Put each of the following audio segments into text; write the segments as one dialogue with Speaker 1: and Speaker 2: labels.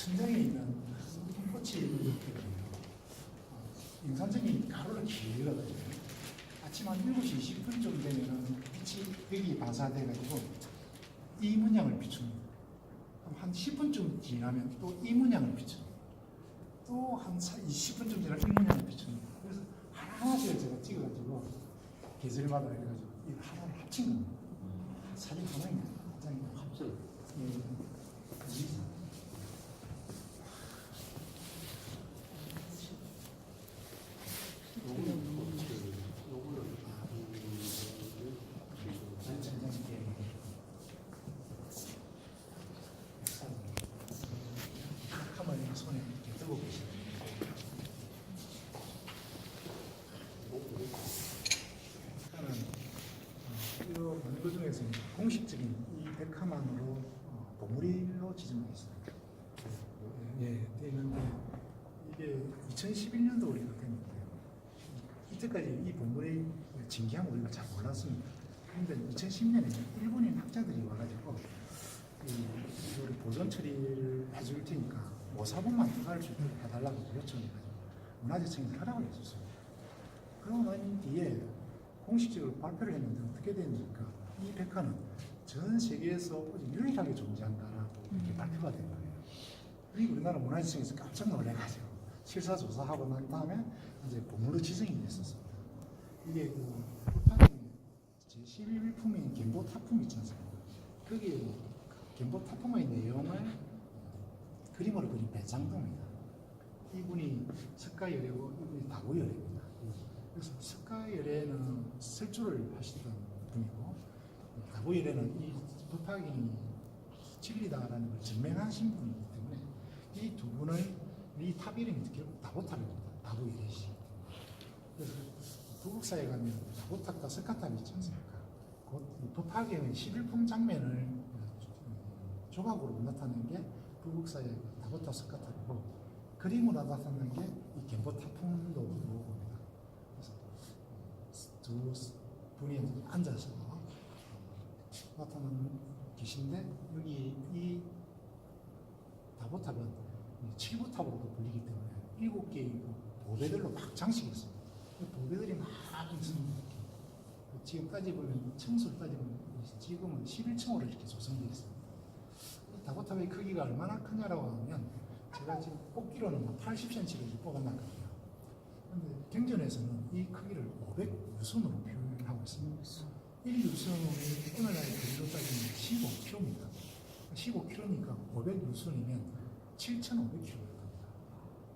Speaker 1: 천장에 있는 꽃이 이렇게. 어, 임산점이 가로로 길거든요. 아침 한 7시 20분 쯤 되면은 빛이 벽이 반사돼가지고 이 문양을 비춥니다. 한 10분쯤 지나면 또 이 문양을 비춥니다. 또 한 20분쯤 지나면 이 문양을 비춥니다. 그래서 하나하나씩 제가 찍어가지고 계절마다 해가지고 이 하나를 합친 겁니다. 사진 하나입니다. 한 장입니다.
Speaker 2: 갑자기
Speaker 1: 예.
Speaker 2: 요거는 어떻게 요거는
Speaker 1: 전전전게 카메라 손에 이렇게 들고 계시는 일단은 어, 이 문구 중에서 공식적인 이 백화만으로 어, 보물이로 지정되어 있습니다. 예, 되어 있는데 이게 2011년도 우리가 됐는데요. 이때까지 이 보물의 진기함 우리가 잘 몰랐습니다. 그런데 2010년에 일본인 학자들이 와가지고 이 우리 보존 처리를 해줄 테니까 모사본만 들어갈 수 있도록 해달라고 요청해가지고 문화재청에서 허락을 해줬습니다. 그러고 난 뒤에 공식적으로 발표를 했는데 어떻게 됐습니까? 이 백화는 전 세계에서 유일하게 존재한다라고 이렇게 발표가 된 거예요. 그리고 우리나라 문화재청에서 깜짝 놀래가지고 실사 조사하고 난 다음에 이제 보물로 지정이 됐었습니다. 이게 그 불판에 제 11품인 gem보 타품 있지 않습니까? 거기에 뭐 gem보 타품의 내용을 그림으로 그린 배장도입니다. 이분이 석가열애고 이분이. 그래서 석가열애는 설주를 하시던 분이고 다구열애는 이 법화경이 진리다라는 걸 증명하신 분이기 때문에 이 두 분의 이탑 이름이 결국 다보탑입니다. 다구열애시. 그래서 부국 사에 가면 다보탑과 석가탑이 있지 않습니까? 곧이 법화경의 11품 장면을 조각으로 나타낸 게 부국사의 다보탑 석가탑이고 그림으로 나타낸 게 이. 그래서 두 분이 앉아서 나타나는 계신데 여기 이 다보탑은 칠보탑으로도 불리기 때문에 일곱 개의 그 보배들로 막 장식이 있습니다. 그 보배들이 막 있습니다. 이렇게. 지금 따지면 층수를 따지면 지금은 11층으로 이렇게 조성되어 있습니다. 이 다보탑의 크기가 얼마나 크냐라고 하면 제가 지금 뽑기로는 뭐 80cm를 뽑아놨거든요. 그런데 경전에서는 이 크기를 500 유선으로 표현하고 있습니다. 1유선이 오늘날의 거리로 따지면 15km입니다. 15km니까 500유선이면 7,500km입니다.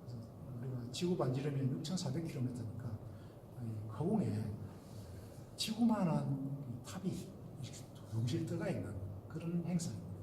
Speaker 1: 그래서 우리가 지구 반지름이 6,400km니까 허공에 지구만한 이 탑이 동실 떠가 있는 그런 행사입니다.